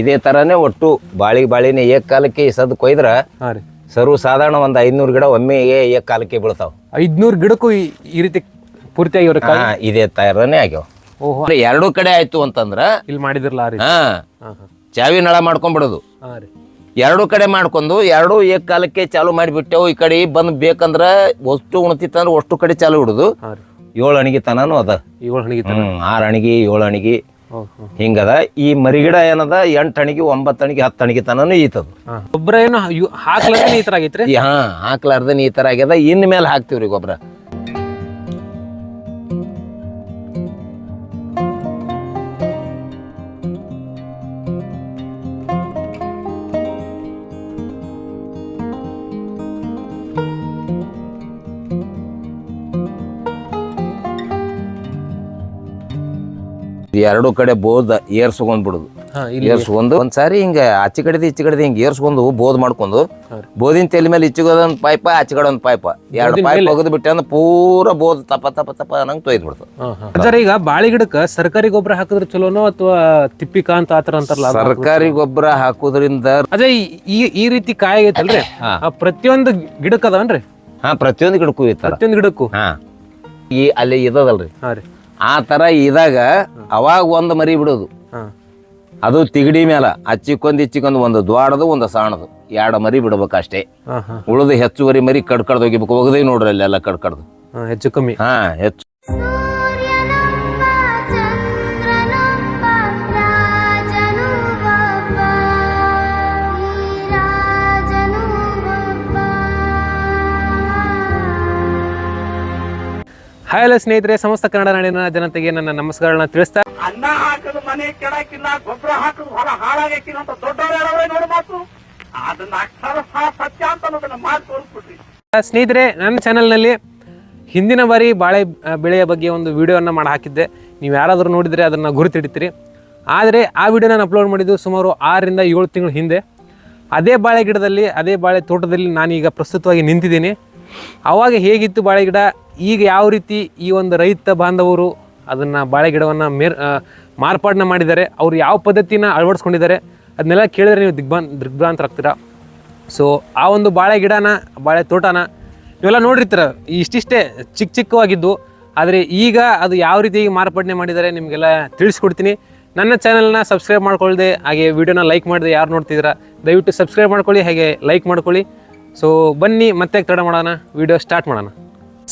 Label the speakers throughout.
Speaker 1: ಇದೇ ತರಾನೇ ಒಟ್ಟು ಬಾಳಿ ಬಾಳಿನ ಏಕ ಕಾಲಕ್ಕೆ ಸದ್ ಕೊಯ್ದ್ರ
Speaker 2: ಹಾಂ ರೀ.
Speaker 1: ಸರ್ವ ಸಾಧಾರಣ ಒಂದು ಐದ್ನೂರು ಗಿಡ ಒಮ್ಮೆಗೆ ಏಕ ಕಾಲಕ್ಕೆ ಬೀಳ್ತಾವ.
Speaker 2: ಐದ್ನೂರು ಗಿಡಕ್ಕೂ ಈ- ಈ ರೀತಿ ಪೂರ್ತಿಯಾಗಿ ಇವ್ರ
Speaker 1: ಹಾ ಇದೇ ತರನೇ ಆಗ್ಯಾವ.
Speaker 2: ಓಹೋ.
Speaker 1: ಎರಡೂ ಕಡೆ ಆಯ್ತು ಅಂತಂದ್ರ
Speaker 2: ಇಲ್ಲಿ ಮಾಡಿದ್ರಲ್ಲ ಆ ರೀತಿ
Speaker 1: ಹಾ.
Speaker 2: ಹಾಂ ಹಾಂ.
Speaker 1: ಚಾವಿ ನಳ ಮಾಡ್ಕೊಂಡ್ಬಿಡೋದು
Speaker 2: ಹಾಂ ರೀ.
Speaker 1: ಎರಡು ಕಡೆ ಮಾಡ್ಕೊಂಡು ಎರಡು ಏಕ ಕಾಲಕ್ಕೆ ಚಾಲು ಮಾಡಿಬಿಟ್ಟೆವು. ಈ ಕಡೆ ಬಂದ್ ಬೇಕಂದ್ರ ಒಷ್ಟು ಉಣ್ತಿತ್ತಂದ್ರೆ ಅಷ್ಟು ಕಡೆ ಚಾಲು ಹಿಡುದು.
Speaker 2: ಹಾಂ ರೀ.
Speaker 1: ಏಳು ಅಣಿಗೆ ತನನು ಅದ.
Speaker 2: ಏಳು ಅಣಿಗೆ
Speaker 1: ಹ್ಮ್ ಆರು ಅಣಿಗೆ ಏಳು ಅಣಿಗೆ. ಹಿಂಗದ. ಈ ಮರಿಗಿಡ ಏನದ? ಎಂಟು ಅಣಿಗೆ ಒಂಬತ್ತು ಅಣಿಗೆ ಹತ್ತು ಅಣಿಗೆ ತನನು ಈತದ.
Speaker 2: ಗೊಬ್ಬರ ಏನು ಹಾಕ್ಲಾರ್ದ ಈ ತರ ಆಗೈತ್ರಿ
Speaker 1: ಹಾ ಹಾಕ್ಲಾರ್ದನ್ ಈ ತರ ಆಗ್ಯದ ಇನ್ ಮೇಲೆ ಹಾಕ್ತಿವ್ರಿ ಗೊಬ್ಬರ. ಎರಡು ಕಡೆ ಬೋದ ಏರ್ಸ್ಕೊಂಡ್ ಬಿಡುದು.
Speaker 2: ಹಾಂ ಇಲ್ಲಿ.
Speaker 1: ಏರ್ಸ್ಕೊಂಡು ಒಂದ್ಸಾರಿ ಹಿಂಗ ಆಚೆ ಕಡೆದು ಈಚೆ ಕಡೆದು ಹಿಂಗ ಏರ್ಸ್ಕೊಂಡು ಬೋದ್ ಮಾಡ್ಕೊಂಡು
Speaker 2: ಬೋಧಿನ
Speaker 1: ಬೋದಿನ ತಲೆ ಮೇಲೆ ಈಚೆಗೊಂದ್ ಪೈಪ ಆಚೆ ಕಡೆ ಒಂದ್ ಪೈಪ ಎರಡು ಪೈಪ್ ಒಗದು ಬಿಟ್ಟೆ ಅಂದ್ರೆ ಪೂರ ಬೋದ್ ತಪ ತಪ ತಪ ನಂಗೆ ತೊಯ್ದು ಬಿಡ್ತದೆ
Speaker 2: ಹಾಂ. ಹಾಂ. ಸರ್ ಈಗ ಬಾಳಿ ಗಿಡಕ್ಕೆ ಸರ್ಕಾರಿ ಗೊಬ್ಬರ ಹಾಕಿದ್ರೆ ಚಲೋನೋ ಅಥವಾ ತಿಪ್ಪಿಕಾ ಅಂತ ಆತರ ಅಂತಾರಲ್ಲ?
Speaker 1: ಸರ್ಕಾರಿ ಗೊಬ್ಬರ ಹಾಕುದ್ರಿಂದ
Speaker 2: ಅದೇ ಈ- ಈ ಈ ರೀತಿ ಕಾಯಿ
Speaker 1: ಐತಲ್ರಿ?
Speaker 2: ಆ ಪ್ರತಿಯೊಂದು ಗಿಡಕ್ಕೆ ಅದಾವನ್ರಿ?
Speaker 1: ಹಾ ಪ್ರತಿಯೊಂದು ಗಿಡಕ್ಕೂ
Speaker 2: ಪ್ರತಿಯೊಂದು ಗಿಡಕ್ಕೂ?
Speaker 1: ಹಾ. ಈ ಅಲ್ಲಿ ಇದದಲ್ರಿ.
Speaker 2: ಹಾ ರೀ.
Speaker 1: ಆ ತರ ಇದಾಗ ಅವಾಗ ಒಂದು ಮರಿ ಬಿಡೋದು. ಅದು ತಿಗಡಿ ಮೇಲ ಅಚ್ಚಿಕೊಂದು ಇಚ್ಚಿಕೊಂದು ಒಂದು ದ್ವಾಡದು ಒಂದು ಸಾಣದು. ಎರಡು ಮರಿ ಬಿಡ್ಬೇಕು ಅಷ್ಟೇ ಉಳಿದು ಹೆಚ್ಚುವರಿ ಮರಿ ಕಡ್ಕಡ್ದು ಹೋಗಿಬೇಕು. ಹೋಗದೇ ನೋಡ್ರಿ ಅಲ್ಲೆಲ್ಲ ಕಡ್ಕಡ್ದು. ಕಡ್ ಕಡ್ದು
Speaker 2: ಹೆಚ್ಚು ಕಮ್ಮಿ.
Speaker 1: ಹಾ ಹೆಚ್ಚು
Speaker 2: ಹಾಯ್ ಸ್ನೇಹಿತರೆ ಸಮಸ್ತ ಕನ್ನಡ ನಾಡಿನ ಜನತೆಗೆ ನನ್ನ ನಮಸ್ಕಾರಗಳನ್ನ ತಿಳಿಸ್ತಾ
Speaker 3: ಅನ್ನ ಹಾಕಲು ಮನೆ ಕೆಡಕಿಲ್ಲ ಗೊಬ್ಬರ ಹಾಕಲು ಹೊರ ಹಾಳಾಗಕ್ಕಿಲ್ಲ ಅಂತ ದೊಡ್ಡವ್ರು ಹೇಳೋರೇ ಮಾತು. ಅದನ್ನ ಅಕ್ಷರ ಸತ್ಯ ಅಂತ ಅನ್ನೋದನ್ನ ಮಾತು ತೋರಿಸ್ಬಿಟ್ರಿ
Speaker 2: ಸ್ನೇಹಿತರೆ ನನ್ನ ಚಾನಲ್ನಲ್ಲಿ ಹಿಂದಿನ ಬಾರಿ ಬಾಳೆ ಬೆಳೆಯ ಬಗ್ಗೆ ಒಂದು ವಿಡಿಯೋವನ್ನು ಮಾಡಿ ಹಾಕಿದ್ದೆ. ನೀವು ಯಾರಾದರೂ ನೋಡಿದರೆ ಅದನ್ನು ಗುರುತಿಡ್ತೀರಿ. ಆದರೆ ಆ ವಿಡಿಯೋ ನಾನು ಅಪ್ಲೋಡ್ ಮಾಡಿದ್ದು ಸುಮಾರು ಆರರಿಂದ ಏಳು ತಿಂಗಳು ಹಿಂದೆ. ಅದೇ ಬಾಳೆ ಗಿಡದಲ್ಲಿ ಅದೇ ಬಾಳೆ ತೋಟದಲ್ಲಿ ನಾನೀಗ ಪ್ರಸ್ತುತವಾಗಿ ನಿಂತಿದ್ದೀನಿ. ಆವಾಗ ಹೇಗಿತ್ತು ಬಾಳೆ ಗಿಡ? ಈಗ ಯಾವ ರೀತಿ ಈ ಒಂದು ರೈತ ಬಾಂಧವರು ಅದನ್ನು ಬಾಳೆ ಗಿಡವನ್ನು ಮೇರ್ ಮಾರ್ಪಾಡನ್ನ ಮಾಡಿದ್ದಾರೆ, ಅವ್ರು ಯಾವ ಪದ್ಧತಿನ ಅಳವಡಿಸ್ಕೊಂಡಿದ್ದಾರೆ, ಅದನ್ನೆಲ್ಲ ಕೇಳಿದ್ರೆ ನೀವು ದಿಗ್ಬಾನ್, ದಿಗ್ಭ್ರಾಂತರಾಗ್ತೀರಾ? ಸೊ ಆ ಒಂದು ಬಾಳೆ ಗಿಡನ ಬಾಳೆ ತೋಟನ ಇವೆಲ್ಲ ನೋಡಿರ್ತೀರ, ಇಷ್ಟಿಷ್ಟೇ ಚಿಕ್ಕ ಚಿಕ್ಕವಾಗಿದ್ದು, ಆದರೆ ಈಗ ಅದು ಯಾವ ರೀತಿ ಮಾರ್ಪಾಟನೆ ಮಾಡಿದ್ದಾರೆ ನಿಮಗೆಲ್ಲ ತಿಳಿಸ್ಕೊಡ್ತೀನಿ. ನನ್ನ ಚಾನಲ್ನ ಸಬ್ಸ್ಕ್ರೈಬ್ ಮಾಡ್ಕೊಳ್ಳದೆ ಹಾಗೆ ವಿಡಿಯೋನ ಲೈಕ್ ಮಾಡಿದೆ ಯಾರು ನೋಡ್ತಿದ್ದೀರಾ, ದಯವಿಟ್ಟು ಸಬ್ಸ್ಕ್ರೈಬ್ ಮಾಡ್ಕೊಳ್ಳಿ, ಹಾಗೆ ಲೈಕ್ ಮಾಡ್ಕೊಳ್ಳಿ. ಸೊ ಬನ್ನಿ, ಮತ್ತೆ ತಡ ಮಾಡೋಣ ವಿಡಿಯೋ ಸ್ಟಾರ್ಟ್ ಮಾಡೋಣ.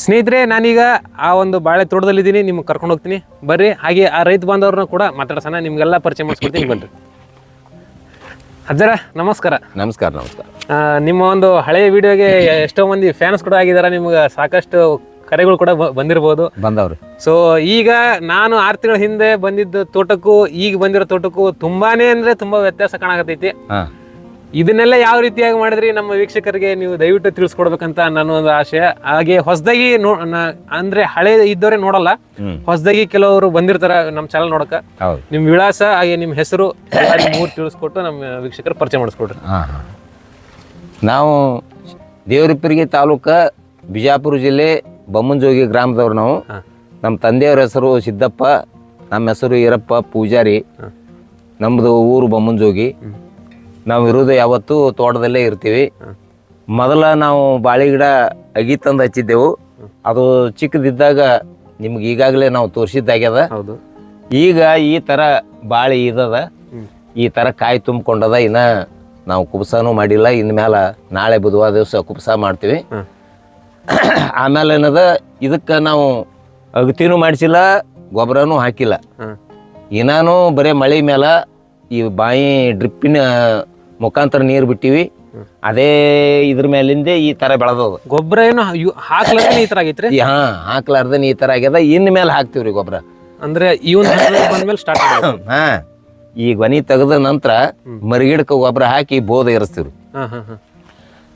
Speaker 2: ಸ್ನೇಹಿತರೆ ನಾನೀಗ ಆ ಒಂದು ಬಾಳೆ ತೋಟದಲ್ಲಿದ್ದೀನಿ. ನಿಮ್ಗೆ ಕರ್ಕೊಂಡು ಹೋಗ್ತೀನಿ. ಬರ್ರಿ. ಹಾಗೆ ಆ ರೈತ ಬಾಂಧವ್ರನ್ನ ಕೂಡ ಮಾತಾಡ್ಸೋಣ. ನಿಮಗೆಲ್ಲ ಪರಿಚಯ ಮಾಡಿಸ್ಕೊಡ್ತೀನಿ. ಬನ್ರಿ. ಅಜ್ಜರ ನಮಸ್ಕಾರ.
Speaker 1: ನಮಸ್ಕಾರ ನಮಸ್ಕಾರ.
Speaker 2: ನಿಮ್ಮ ಒಂದು ಹಳೆಯ ವಿಡಿಯೋಗೆ ಎಷ್ಟೋ ಮಂದಿ ಫ್ಯಾನ್ಸ್ ಕೂಡ ಆಗಿದ್ದಾರೆ ನಿಮ್ಗೆ ಸಾಕಷ್ಟು ಕರೆಗಳು ಕೂಡ ಬಂದಿರಬಹುದು ಬಂದಿರ್ಬೋದು.
Speaker 1: ಬಂದವ್ರಿ.
Speaker 2: ಸೊ ಈಗ ನಾನು ಆರು ತಿಂಗಳ ಹಿಂದೆ ಬಂದಿದ್ದ ತೋಟಕ್ಕೂ ಈಗ ಬಂದಿರೋ ತೋಟಕ್ಕೂ ತುಂಬಾನೇ ಅಂದ್ರೆ ತುಂಬಾ ವ್ಯತ್ಯಾಸ ಕಾಣಕತ್ತೈತಿ. ಇದನ್ನೆಲ್ಲ ಯಾವ ರೀತಿಯಾಗಿ ಮಾಡಿದ್ರಿ? ನಮ್ಮ ವೀಕ್ಷಕರಿಗೆ ನೀವು ದಯವಿಟ್ಟು ತಿಳಿಸ್ಕೊಡ್ಬೇಕಂತ ನನ್ನ ಒಂದು ಆಶಯ. ಹಾಗೆ ಹೊಸದಾಗಿ ನೋ ಅಂದ್ರೆ ಹಳೆ ಇದ್ದವರೇ ನೋಡಲ್ಲ. ಹೊಸದಾಗಿ ಕೆಲವರು ಬಂದಿರ್ತಾರ ನಮ್ಮ ಚಾನಲ್ ನೋಡಕ. ನಿಮ್ ವಿಳಾಸ ಹಾಗೆ ನಿಮ್ಮ ಹೆಸರು ಮೂರು ತಿಳಿಸ್ಕೊಟ್ಟು ನಮ್ಮ ವೀಕ್ಷಕರು ಪರಿಚಯ ಮಾಡಿಸ್ಕೊಡ್ರಿ.
Speaker 1: ನಾವು ದೇವರಿಪ್ಪರಿಗೆ ತಾಲೂಕ ಬಿಜಾಪುರ ಜಿಲ್ಲೆ ಬೊಮ್ಮನಜೋಗಿ ಗ್ರಾಮದವ್ರು ನಾವು. ನಮ್ಮ ತಂದೆಯವ್ರ ಹೆಸರು ಸಿದ್ದಪ್ಪ ನಮ್ಮ ಹೆಸರು ಈರಪ್ಪ ಪೂಜಾರಿ. ನಮ್ಮದು ಊರು
Speaker 2: ಬೊಮ್ಮನಜೋಗಿ.
Speaker 1: ನಾವು ಇರೋದು ಯಾವತ್ತೂ ತೋಟದಲ್ಲೇ ಇರ್ತೀವಿ. ಮೊದಲ ನಾವು ಬಾಳೆ ಗಿಡ ಅಗಿ ತಂದು ಹಚ್ಚಿದ್ದೆವು. ಅದು ಚಿಕ್ಕದಿದ್ದಾಗ ನಿಮ್ಗೆ ಈಗಾಗಲೇ ನಾವು ತೋರಿಸಿದ್ದಾಗ್ಯದ. ಈಗ ಈ ಥರ ಬಾಳೆ ಇದದ ಈ ಥರ ಕಾಯಿ ತುಂಬಿಕೊಂಡದ. ಇನ್ನ ನಾವು ಕುಬ್ಸಾನು ಮಾಡಿಲ್ಲ. ಇನ್ಮೇಲೆ ನಾಳೆ ಬುಧವಾರ ದಿವಸ ಕುಪ್ಸ ಮಾಡ್ತೀವಿ. ಆಮೇಲೆ ಏನದ? ಇದಕ್ಕೆ ನಾವು ಅಗತಿನೂ ಮಾಡಿಸಿಲ್ಲ ಗೊಬ್ಬರನೂ ಹಾಕಿಲ್ಲ. ಇನ್ನೂ ಬರೀ ಮಳೆ ಮೇಲೆ ಈ ಬಾಯಿ ಡ್ರಿಪ್ಪಿನ ಮುಖಾಂತರ ನೀರು ಬಿಟ್ಟಿವಿ. ಅದೇ ಇದ್ರ ಮೇಲಿಂದ ಈ ತರ ಬೆಳೆದದ.
Speaker 2: ಗೊಬ್ಬರ ಏನು ಹಾಕ್ಲಾರ್ದ ಈ ತರ ಆಗೈತ್ರಿ?
Speaker 1: ಹಾ ಹಾಕ್ಲಾರ್ದನ್ ಈ ತರ ಆಗ್ಯದ. ಇನ್ ಮೇಲೆ ಹಾಕ್ತಿವ್ರಿ ಗೊಬ್ಬರ.
Speaker 2: ಅಂದ್ರೆ ಇವನ್ ಬಂದ್ಮೇಲೆ ಸ್ಟಾರ್ಟ್
Speaker 1: ಹಾ. ಈ ಗೊನಿ ತೆಗೆದ ನಂತರ ಮರಿಗಿಡಕ್ಕೆ ಗೊಬ್ಬರ ಹಾಕಿ ಬೋದ ಇರಿಸ್ತೀವ್ರಿ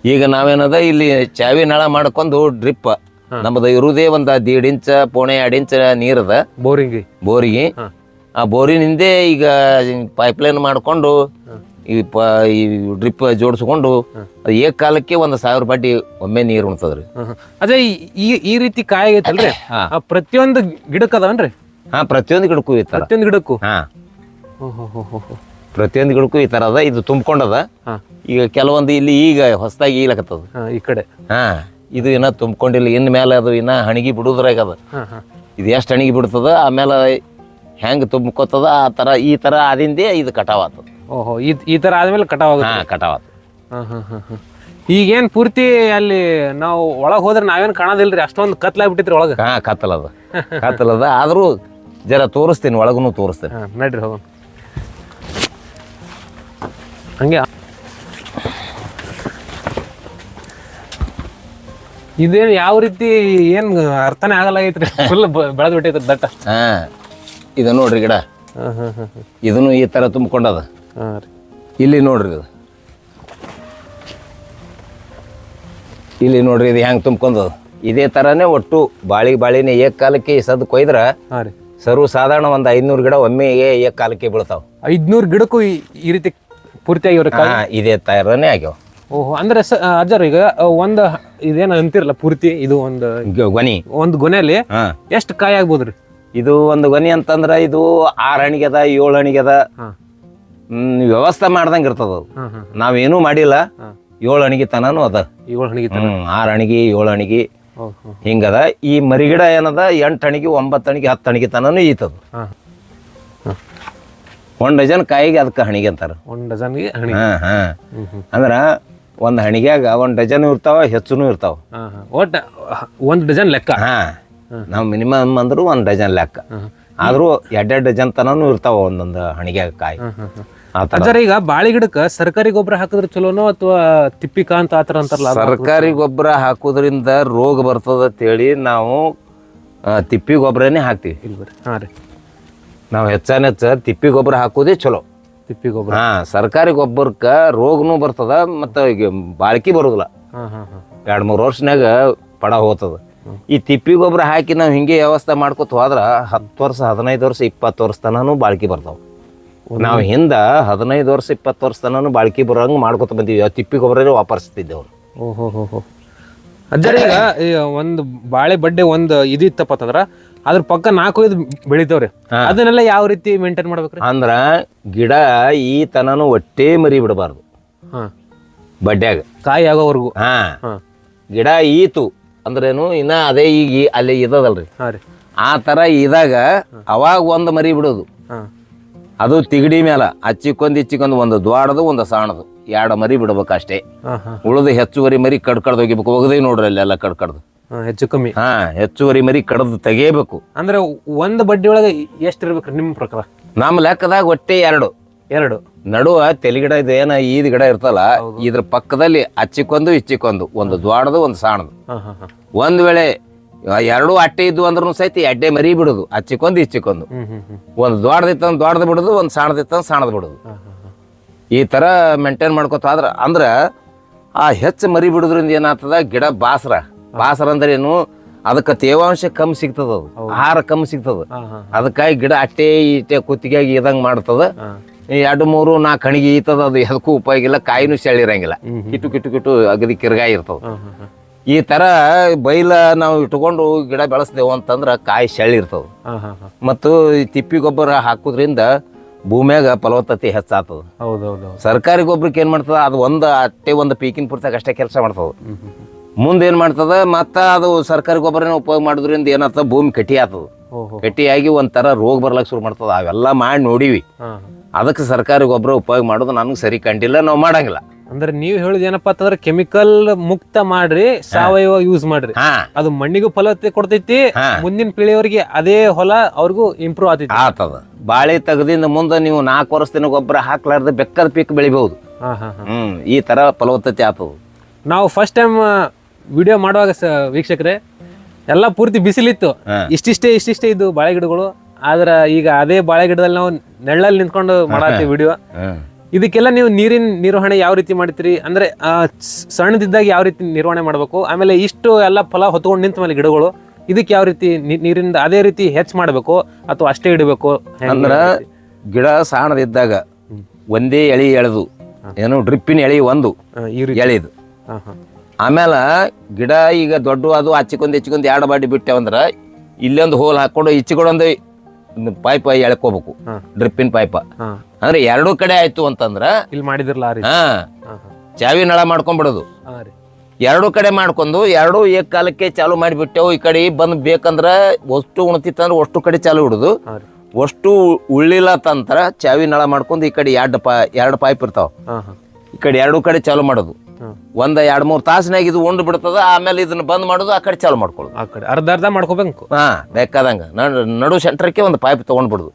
Speaker 1: ಈಗ ನಾವೇನದ ಇಲ್ಲಿ ಚಾವಿ ನಳ ಮಾಡ್ಕೊಂಡು ಡ್ರಿಪ್. ನಮ್ಮದು ಇರುವುದೇ ಒಂದು ದೀಡ್ ಇಂಚ ಪೋಣೆ ಎರಡು ಇಂಚ ನೀರದ.
Speaker 2: ಬೋರಿಂಗ್.
Speaker 1: ಬೋರಿಗೆ. ಆ ಬೋರಿನಿಂದೇ ಈಗ ಪೈಪ್ ಲೈನ್ ಮಾಡ್ಕೊಂಡು ಈ ಪ ಈ ಡ್ರಿಪ್ ಜೋಡಿಸ್ಕೊಂಡು ಅದು ಏಕಾಲಕ್ಕೆ ಒಂದು ಸಾವಿರ ರೂಪಾಯಿ ಒಮ್ಮೆ ನೀರು ಉಣ್ತದ್ರಿ.
Speaker 2: ಅದೇ ಈ- ಈ ರೀತಿ ಕಾಯಿ
Speaker 1: ಐತಲ್ರಿ.
Speaker 2: ಆ ಪ್ರತಿಯೊಂದು ಗಿಡಕ್ಕೆ ಅದಾವನ್ರಿ?
Speaker 1: ಹಾ ಪ್ರತಿಯೊಂದು ಗಿಡಕ್ಕೂ ಈ ತರ.
Speaker 2: ಪ್ರತಿಯೊಂದು ಗಿಡಕ್ಕೂ?
Speaker 1: ಹಾ. ಪ್ರತಿಯೊಂದು ಗಿಡಕ್ಕೂ ಈ ಥರ ಅದ ಇದು ತುಂಬ್ಕೊಂಡದ.
Speaker 2: ಹಾ.
Speaker 1: ಈಗ ಕೆಲವೊಂದು ಇಲ್ಲಿ ಈಗ ಹೊಸದಾಗಿ ಈಲಕತ್ತದ.
Speaker 2: ಹಾ ಈ ಕಡೆ.
Speaker 1: ಹಾ ಇದು ಇನ್ನ ತುಂಬ್ಕೊಂಡಿಲ್ಲ ಇನ್ ಮೇಲೆ ಅದು ಇನ್ನ ಹಣಗಿ ಬಿಡುದ್ರಾಗ ಅದ.
Speaker 2: ಹಾ ಹಾ.
Speaker 1: ಇದು ಎಷ್ಟು ಹಣಗಿ ಬಿಡ್ತದ ಆಮೇಲೆ ಹೆಂಗೆ ತುಂಬ್ಕೊತದ ಆ ಥರ ಈ ಥರ ಆದಿಂದೇ ಇದು ಕಟಾವ್ ಆತದ
Speaker 2: ಓಹೋ ಈ ಈ ಥರ ಆದ್ಮೇಲೆ ಕಟಾವ್ ಆಗುತ್ತೆ
Speaker 1: ಹಾ ಕಟಾವ್ ಆತದ
Speaker 2: ಹಾಂ ಹಾಂ ಹಾಂ ಹಾಂ. ಈಗೇನು ಪೂರ್ತಿ ಅಲ್ಲಿ ನಾವು ಒಳಗೆ ಹೋದ್ರೆ ನಾವೇನು ಕಾಣೋದಿಲ್ರಿ? ಅಷ್ಟೊಂದು ಕತ್ಲಾಗ್ಬಿಟ್ಟಿತ್ರಿ ಒಳಗೆ.
Speaker 1: ಹಾ ಕತ್ತಲದ ಕತ್ತಲದ ಆದರೂ ಜರ ತೋರಿಸ್ತೀನಿ ಒಳಗೂ ತೋರಿಸ್ತೀನಿ.
Speaker 2: ಹಾಂ ನಡ್ರಿ ಹೋಗೋಣ. ಹಂಗೆ. ಇದೇನು ಯಾವ ರೀತಿ ಏನು ಅರ್ಥನೇ ಆಗಲ್ಲ ಆಗಲಾಗೈತ್ರಿ ಫುಲ್ ಬೆಳೆದು ಬಿಟ್ಟೈತ್ರಿ ದಟ್ಟ.
Speaker 1: ಹಾ ಇದು ನೋಡ್ರಿ ಗಿಡ. ಇದನ್ನು ಈ ಥರ ತುಂಬಿಕೊಂಡದ? ಇಲ್ಲಿ ನೋಡ್ರಿ ಇದು. ಇಲ್ಲಿ ನೋಡ್ರಿ ಇದು ಹೆಂಗೆ ತುಂಬ್ಕೊಂಡದ? ಇದೇ ಥರನೇ ಒಟ್ಟು ಬಾಳಿ ಬಾಳಿನ ಏಕ ಕಾಲಕ್ಕೆ ಸದ್ ಕೊಯ್ದ್ರ ಸರ್ವ ಸಾಧಾರಣ ಒಂದು ಐದ್ನೂರು ಗಿಡ ಒಮ್ಮೆ ಏಕ ಕಾಲಕ್ಕೆ ಬೀಳ್ತಾವ.
Speaker 2: ಐದ್ನೂರು ಗಿಡಕ್ಕೂ ಈ ರೀತಿ
Speaker 1: ಹಾ ಇದೇ ಥರನೇ ಆಗ್ಯಾವ.
Speaker 2: ಓಹೋ ಅಂದ್ರೆ ಅಜ್ಜಾರ ಈಗ ಒಂದು ಇದೇನು ಅಂತಿರಲ್ಲ ಪೂರ್ತಿ ಇದು ಒಂದು
Speaker 1: ಗೊನಿ.
Speaker 2: ಒಂದು ಗೊನೆಯಲ್ಲಿ ಎಷ್ಟು ಕಾಯಿ ಆಗ್ಬೋದ್ರಿ?
Speaker 1: ಇದು ಒಂದು ಗೊನಿ ಅಂತಂದ್ರ ಇದು ಆರು ಹಣಿಗೆ ಅದ ಏಳು ಹಣಿಗೆ ಅದ ಹ್ಮ್, ವ್ಯವಸ್ಥೆ ಮಾಡ್ದಂಗೆ ಇರ್ತದ ಅದು. ನಾವೇನೂ ಮಾಡಿಲ್ಲ. ಏಳು ಹಣಿಗೆ ತನಾನು ಅದ.
Speaker 2: ಏಳು ಹಣಿಗೆ
Speaker 1: ಹ್ಮ್ ಆರು ಹಣಿಗೆ ಏಳು ಹಣಿಗೆ ಹಿಂಗದ. ಈ ಮರಿಗಿಡ ಏನದ? ಎಂಟು ಹಣಿಗೆ ಒಂಬತ್ತು ಹಣಿಗೆ ಹತ್ತು ಹಣಿಗೆ ತನಾನು ಈತದ ಒಂದ್ ಡಜನ್ ಕಾಯಿಗೆ ಅದಕ್ಕೆ ಹಣಿಗೆ ಅಂತಾರ.
Speaker 2: ಒಂದು ಡಜನ್ಗೆ
Speaker 1: ಹಾಂ ಹಾ.
Speaker 2: ಹ್ಞೂ
Speaker 1: ಅಂದ್ರ ಒಂದ್ ಹಣಿಗ್ಯಾಗ ಒಂದ್ ಡಜನ್ ಇರ್ತಾವ ಹೆಚ್ಚುನು ಇರ್ತಾವ.
Speaker 2: ಒಟ್ಟು ಒಂದು ಡಜನ್ ಲೆಕ್ಕ.
Speaker 1: ಹಾ. ನಾವು ಮಿನಿಮಮ್ ಅಂದ್ರು ಒಂದು ಡಜನ್ ಲೆಕ್ಕ. ಆದರೂ ಎರಡೆರಡು ಡಜನ್ ತನೂ ಇರ್ತಾವ ಒಂದೊಂದು ಹಣಿಗೆ ಕಾಯಿ.
Speaker 2: ಅಜ್ಜಾರ ಈಗ ಬಾಳೆ ಗಿಡಕ್ಕೆ ಸರ್ಕಾರಿ ಗೊಬ್ಬರ ಹಾಕಿದ್ರೆ ಚಲೋನೋ ಅಥವಾ ತಿಪ್ಪಿಕಾ ಅಂತ ಆತರ ಅಂತಾರಲ್ಲ
Speaker 1: ಸರ್ಕಾರಿ ಗೊಬ್ಬರ ಹಾಕೋದ್ರಿಂದ ರೋಗ ಬರ್ತದ ಅಂತೇಳಿ ನಾವು ತಿಪ್ಪಿ ಗೊಬ್ಬರನೇ ಹಾಕ್ತಿವಿ.
Speaker 2: ಹಾಂ ರೀ.
Speaker 1: ನಾವು ಹೆಚ್ಚಾನ ಹೆಚ್ಚ ತಿಪ್ಪಿ ಗೊಬ್ಬರ ಹಾಕೋದೇ ಚಲೋ.
Speaker 2: ತಿಪ್ಪಿ ಗೊಬ್ಬರ.
Speaker 1: ಹಾ ಸರ್ಕಾರಿ ಗೊಬ್ಬರಕ್ಕೆ ರೋಗನೂ ಬರ್ತದ ಮತ್ತು ಈಗ ಬಾಳ್ಕಿ ಬರೋದಿಲ್ಲ. ಎರಡು ಮೂರು ವರ್ಷನಾಗ ಪಡ ಹೋಗ್ತದ ಈ ತಿಪ್ಪಿ ಗೊಬ್ಬರ ಹಾಕಿ ನಾವು ಹಿಂಗೆ ವ್ಯವಸ್ಥೆ ಮಾಡ್ಕೊತ ಹೋದ್ರೆ ಹತ್ತು ವರ್ಷ ಹದಿನೈದು ವರ್ಷ ಇಪ್ಪತ್ತು ವರ್ಷ ತನೂ ಬಾಳ್ಕಿ ಬರ್ತಾವೆ. ನಾವು ಹಿಂದೆ ಹದಿನೈದು ವರ್ಷ ಇಪ್ಪತ್ತು ವರ್ಷ ತನೂ ಬಾಳ್ಕಿ ಬರೋಂಗೆ ಮಾಡ್ಕೊತ ಬಂದೀವಿ. ಆ ತಿಪ್ಪಿ ಗೊಬ್ಬರನೇ ವಾಪರಿಸ್ತಿದ್ದೆವು
Speaker 2: ಓಹೋ ಹೋ ಹೋ. ಅಜ್ಜಾರ ಈಗ ಈ ಒಂದು ಬಾಳೆ ಬಡ್ಡೆ ಒಂದು ಇದು ಇತ್ತಪ್ಪ ಅಂತಂದ್ರ ಅದ್ರ ಪಕ್ಕ ನಾಲ್ಕು ಇದು ಬೆಳಿತಾವ್ರಿ. ಅದನ್ನೆಲ್ಲ ಯಾವ ರೀತಿ ಮೇಂಟೈನ್ ಮಾಡ್ಬೇಕು
Speaker 1: ಅಂದ್ರ ಗಿಡ ಈ ತನನು ಒಟ್ಟೇ ಮರಿ ಬಿಡಬಾರ್ದು.
Speaker 2: ಹಾಂ.
Speaker 1: ಬಡ್ಡ್ಯಾಗ.
Speaker 2: ಕಾಯಿ ಆಗೋವರೆಗೂ.
Speaker 1: ಹಾ.
Speaker 2: ಹಾಂ.
Speaker 1: ಗಿಡ ಈತು. ಅಂದ್ರೇನು ಇನ್ನ ಅದೇ ಈಗ ಅಲ್ಲಿ ಇದದಲ್ರಿ
Speaker 2: ಹಾಂ ರೀ.
Speaker 1: ಆ ತರ ಇದಾಗ ಅವಾಗ ಒಂದು ಮರಿ ಬಿಡೋದು.
Speaker 2: ಹಾಂ.
Speaker 1: ಅದು ತಿಗಡಿ ಮೇಲೆ ಹಚ್ಚಿಕೊಂದು ಇಚ್ಚಿಕೊಂದು ಒಂದು ದ್ವಾಡದು ಒಂದು ಸಾಣದು. ಎರಡು ಮರಿ ಬಿಡ್ಬೇಕು ಅಷ್ಟೇ
Speaker 2: ಹಾಂ ಹಾಂ.
Speaker 1: ಉಳಿದು ಹೆಚ್ಚುವರಿ ಮರಿ ಕಡ್ ಕಡ್ದು ಹೋಗಿಬೇಕು. ಒಗದೇ ನೋಡ್ರಿ ಅಲ್ಲೆಲ್ಲ ಕಡ್ ಕಡ್ದು
Speaker 2: ಹಾಂ ಹೆಚ್ಚು ಕಮ್ಮಿ.
Speaker 1: ಹಾ ಹೆಚ್ಚುವರಿ ಮರಿ ಕಡ್ದು ತೆಗೇಬೇಕು
Speaker 2: ಅಂದ್ರೆ ಒಂದು ಬಡ್ಡಿ ಒಳಗೆ ಎಷ್ಟು ಇರ್ಬೇಕು ನಿಮ್ಮ ಪ್ರಕಾರ?
Speaker 1: ನಮ್ಮ ಲೆಕ್ಕದಾಗ ಒಟ್ಟೆ ಎರಡು.
Speaker 2: ಎರಡು.
Speaker 1: ನಡುವ ತೆಲಿಗಿಡ ಇದು ಏನ ಈದ್ ಗಿಡ ಇರ್ತಲ್ಲ ಇದ್ರ ಪಕ್ಕದಲ್ಲಿ ಅಚ್ಚಿಕೊಂದು ಇಚ್ಚಿಕೊಂದು ಒಂದು ದ್ವಾಡದು ಒಂದು ಸಾಣದು. ಒಂದ್ ವೇಳೆ ಎರಡು ಅಟ್ಟೆ ಇದ್ವು ಅಂದ್ರೂ ಸಹಿತ ಅಡ್ಡೆ ಮರಿ ಬಿಡುದು ಅಚ್ಚಿಕೊಂದು ಇಚ್ಚಿಕೊಂದು. ಒಂದು ದ್ವಾಡದಿತ್ತಂದ್ ದ್ವಾಡದ ಬಿಡುದು ಒಂದು ಸಾಣದಿತ್ತಂದ್ ಸಾಣದ ಬಿಡುದು. ಈ ತರ ಮೇಂಟೈನ್ ಮಾಡ್ಕೊತ ಆದ್ರ ಅಂದ್ರ ಆ ಹೆಚ್ಚು ಮರಿ ಬಿಡುದ್ರಿಂದ ಏನಾಗ್ತದ ಗಿಡ ಬಾಸ್ರ. ಬಾಸ್ರ ಅಂದ್ರೆ ಏನು ಅದಕ್ಕೆ ತೇವಾಂಶ ಕಮ್ಮಿ ಸಿಗ್ತದ ಅದು ಆಹಾರ ಕಮ್ಮಿ ಸಿಗ್ತದ. ಅದಕ್ಕಾಗಿ ಗಿಡ ಅಟ್ಟೆ ಇಟ್ಟೆ ಕುತ್ತಿಗೆ ಇದಂಗ್ ಮಾಡ್ತದ. ಎರಡು ಮೂರು ನಾಲ್ಕು ಕಣಿಗೆ ಈತದ ಅದು ಎದಕ್ಕೂ ಉಪಯೋಗ ಇಲ್ಲ ಕಾಯಿನೂ ಸೆಳಿರಂಗಿಲ್ಲ ಕಿಟ್ಟು ಕಿಟು ಕಿಟ್ಟು ಅಗದಿ ಕಿರ್ಗಾಯಿ
Speaker 2: ಹಾಂ
Speaker 1: ಈ ತರ ಬೈಲ ನಾವು ಇಟ್ಕೊಂಡು ಗಿಡ ಬೆಳೆಸ್ದೇವು ಅಂತಂದ್ರ ಕಾಯಿ
Speaker 2: ಸೆಳಿರ್ತವೆ
Speaker 1: ಮತ್ತು ಈ ತಿಪ್ಪಿ ಗೊಬ್ಬರ ಹಾಕೋದ್ರಿಂದ ಭೂಮ್ಯಾಗ ಫಲವತ್ತತೆ ಹೆಚ್ಚಾಗ್ತದ.
Speaker 2: ಹೌದು ಹೌದು ಹೌದು
Speaker 1: ಸರ್ಕಾರಿ ಗೊಬ್ಬರಕ್ಕೆ ಏನು ಮಾಡ್ತದೆ ಅದು ಒಂದು ಅಟ್ಟೆ ಒಂದು ಪೀಕಿನ ಪುರ್ತಾಗ ಅಷ್ಟೇ ಕೆಲಸ ಮಾಡ್ತದೆ. ಮುಂದೆ ಏನ್ ಮಾಡ್ತದ ಮತ್ತ ಅದು ಸರ್ಕಾರಿ ಗೊಬ್ಬರನ ಉಪಯೋಗ ಮಾಡೋದ್ರಿಂದ ಏನಾಗ್ತದ ಭೂಮಿ ಕಟ್ಟಿ ಆಗ್ತದೆ ಕಟ್ಟಿಯಾಗಿ ಒಂಥರ ರೋಗ ಬರ್ಲಕ್ಕೆ ಶುರು ಮಾಡ್ತದೆ ಅವೆಲ್ಲ ಮಾಡಿ ನೋಡಿವಿ. ಅದಕ್ಕೆ ಸರ್ಕಾರಿ ಗೊಬ್ಬರ ಉಪಯೋಗ ಮಾಡೋದು ನನಗೆ ಸರಿ ಕಂಡಿಲ್ಲ ನಾವು ಮಾಡಂಗಿಲ್ಲ.
Speaker 2: ಅಂದ್ರೆ ನೀವು ಹೇಳುದು ಏನಪ್ಪ ಅಂತಂದ್ರೆ ಕೆಮಿಕಲ್ ಮುಕ್ತ ಮಾಡ್ರಿ ಸಾವಯವ ಯೂಸ್ ಮಾಡ್ರಿ.
Speaker 1: ಹಾ.
Speaker 2: ಅದು ಮಣ್ಣಿಗೂ ಫಲವತ್ತತೆ ಕೊಡ್ತೈತಿ
Speaker 1: ಹಾ.
Speaker 2: ಮುಂದಿನ ಪೀಳಿಯವರಿಗೆ ಅದೇ ಹೊಲ ಅವ್ರಿಗೂ ಇಂಪ್ರೂವ್ ಆಗ್ತೈತಿ.
Speaker 1: ಆತದ ಬಾಳೆ ತೆಗೆದಿಂದ ಮುಂದೆ ನೀವು ನಾಲ್ಕು ವರ್ಷದಿನ ಗೊಬ್ಬರ ಹಾಕ್ಲಾರ್ದ ಬೆಕ್ಕದ ಪೀಕ್ ಬೆಳಿಬಹುದು.
Speaker 2: ಹಾ ಹಾ ಹಾ.
Speaker 1: ಹ್ಮ್ ಈ ತರ ಫಲವತ್ತತೆ ಆತದ
Speaker 2: ನಾವು ಫಸ್ಟ್ ಟೈಮ್ ವಿಡಿಯೋ ಮಾಡುವಾಗ ಸ ವೀಕ್ಷಕರೇ ಎಲ್ಲ ಪೂರ್ತಿ ಬಿಸಿಲಿತ್ತು.
Speaker 1: ಹಾ.
Speaker 2: ಇಷ್ಟಿಷ್ಟೇ ಇಷ್ಟಿಷ್ಟೇ ಇದು ಬಾಳೆ ಗಿಡಗಳು ಆದ್ರೆ ಈಗ ಅದೇ ಬಾಳೆ ಗಿಡದಲ್ಲಿ ನಾವು ನೆಳ್ಳಲ್ಲಿ ನಿಂತ್ಕೊಂಡು ಮಾಡತ್ತೀವಿ ವಿಡಿಯೋ. ಇದಕ್ಕೆಲ್ಲ ನೀವು ನೀರಿನ ನಿರ್ವಹಣೆ ಯಾವ ರೀತಿ ಮಾಡ್ತೀರಿ? ಅಂದ್ರೆ ಆ, ಸ್- ಸಣ್ಣದಿದ್ದಾಗ ಯಾವ ರೀತಿ ನಿರ್ವಹಣೆ ಮಾಡಬೇಕು? ಆಮೇಲೆ ಇಷ್ಟು ಎಲ್ಲ ಫಲ ಹೊತ್ಕೊಂಡು ನಿಂತ ಮೇಲೆ ಗಿಡಗಳು ಇದಕ್ಕೆ ಯಾವ ರೀತಿ ನೀ- ನೀರಿಂದ ಅದೇ ರೀತಿ ಹೆಚ್ಚು ಮಾಡಬೇಕು ಅಥವಾ ಅಷ್ಟೇ ಇಡಬೇಕು?
Speaker 1: ಅಂದ್ರೆ ಗಿಡ ಸಾಣದಿದ್ದಾಗ ಒಂದೇ ಎಳಿ ಎಳೆದು ಏನು ಡ್ರಿಪ್ಪಿನ ಎಳಿ ಒಂದು
Speaker 2: ಎಳೆದು ಈ ರೀತಿ.
Speaker 1: ಎಳಿದು.
Speaker 2: ಹಾ ಹಾ.
Speaker 1: ಆಮೇಲೆ ಗಿಡ ಈಗ ದೊಡ್ಡ ಅದು ಹಚ್ಚಿಕೊಂಡು ಹೆಚ್ಚಿಕೊಂಡು ಎರಡು ಬಾಡಿ ಬಿಟ್ಟೆವಂದ್ರ ಇಲ್ಲೊಂದು ಹೋಲ್ ಹಾಕೊಂಡು ಇಚ್ಚಿಕೊಂಡೊಂದು ಪೈಪ್ ಎಳ್ಕೋಬೇಕು. ಡ್ರಿಪ್ಪಿನ ಪೈಪ ಅಂದ್ರೆ ಎರಡೂ ಕಡೆ ಆಯ್ತು ಅಂತಂದ್ರ
Speaker 2: ಇಲ್ಲಿ ಮಾಡಿದಿರಲ್ಲ
Speaker 1: ಹಾ. ಚಾವಿ ನಳ ಮಾಡ್ಕೊಂಡ್ಬಿಡೋದು. ಎರಡು ಕಡೆ ಮಾಡ್ಕೊಂಡು ಎರಡೂ ಏಕ ಕಾಲಕ್ಕೆ ಚಾಲು ಮಾಡಿಬಿಟ್ಟೆವು. ಈ ಕಡೆ ಬಂದು ಬೇಕಂದ್ರ ಒಷ್ಟು ಉಣ್ತಿತ್ತಂದ್ರೆ ಅಷ್ಟು ಕಡೆ ಚಾಲು ಹಿಡುದು ಅಷ್ಟು ಉಳ್ಳಿಲ್ಲ ತಂತ್ರ ಚಾವಿ ನಳ ಮಾಡ್ಕೊಂಡು ಈ ಕಡೆ ಎರಡು ಪಾ ಎರಡು ಪೈಪ್ ಇರ್ತಾವ. ಈ ಕಡೆ ಎರಡು ಕಡೆ ಚಾಲು ಮಾಡೋದು. ಒಂದ್ ಎರಡ್ ಮೂರ್ ತಾಸಿನಾಗ ಇದು ಉಂಡು ಬಿಡ್ತದ ಆಮೇಲೆ ಇದನ್ನ ಬಂದ್ ಮಾಡೋದು ಆ ಕಡೆ ಚಾಲು ಮಾಡ್ಕೊಳ್ಳೋದು.
Speaker 2: ಆ ಕಡೆ ಅರ್ಧ ಅರ್ಧ ಮಾಡ್ಕೋಬೇಕು.
Speaker 1: ಹಾ ಬೇಕಾದಂಗ. ನಡು- ನಡು ಸೆಂಟ್ರಕ್ಕೆ ಒಂದು ಪೈಪ್ ತಗೊಂಡ್ಬಿಡುದು